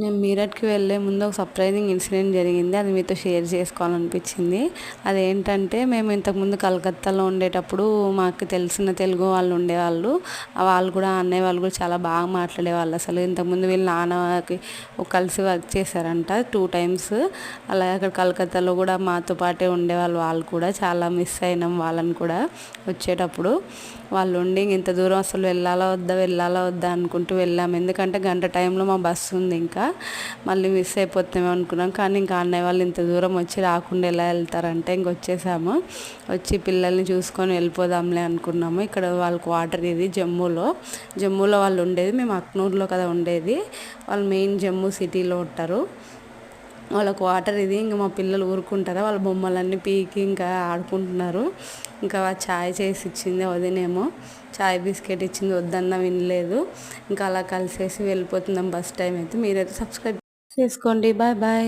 మేము మీరట్కి వెళ్ళే ముందు ఒక సర్ప్రైజింగ్ ఇన్సిడెంట్ జరిగింది. అది మీతో షేర్ చేసుకోవాలనిపించింది. అదేంటంటే మేము ఇంతకుముందు కలకత్తాలో ఉండేటప్పుడు మాకు తెలిసిన తెలుగు వాళ్ళు ఉండేవాళ్ళు. వాళ్ళు కూడా అన్నయ్య వాళ్ళు కూడా చాలా బాగా మాట్లాడేవాళ్ళు అసలు. ఇంతకుముందు వీళ్ళ నాన్నకి కలిసి వర్క్ చేశారంట టూ టైమ్స్ అలాగే అక్కడ కలకత్తాలో కూడా మాతో పాటే ఉండేవాళ్ళు వాళ్ళు కూడా. చాలా మిస్ అయినాం వాళ్ళని కూడా వచ్చేటప్పుడు. వాళ్ళు ఉండి ఇంత దూరం అసలు వెళ్ళాలా వద్దా? వెళ్ళాలా వద్దా? అనుకుంటూ వెళ్ళాము ఎందుకంటే గంట టైంలో మా బస్సు ఉంది ఇంకా. మళ్ళీ మిస్ అయిపోతామేమో అనుకున్నాం. కానీ ఇంకా అన్నయ్య వాళ్ళు ఇంత దూరం వచ్చి రాకుండా ఎలా వెళ్తారంటే ఇంక వచ్చేసాము. వచ్చి పిల్లల్ని చూసుకొని వెళ్ళిపోదాంలే అనుకున్నాము. ఇక్కడ వాళ్ళకి వాటర్ ఇది జమ్మూలో. జమ్మూలో వాళ్ళు ఉండేది మేము అక్నూర్లో కదా ఉండేది. వాళ్ళు మెయిన్ జమ్మూ సిటీలో ఉంటారు. వాళ్ళకు వాటర్ ఇది ఇంకా మా పిల్లలు ఊరుకుంటారా వాళ్ళ బొమ్మలన్నీ పీకి ఇంకా ఆడుకుంటున్నారు. ఇంకా చాయ్ చేసి ఇచ్చింది వదినేమో చాయ్ బిస్కెట్ ఇచ్చింది వద్దన్న వినలేదు. ఇంకా అలా కలిసేసి వెళ్ళిపోతున్నాం బస్ టైం అయితే. మీరైతే సబ్స్క్రైబ్ చేసుకోండి. Bye bye.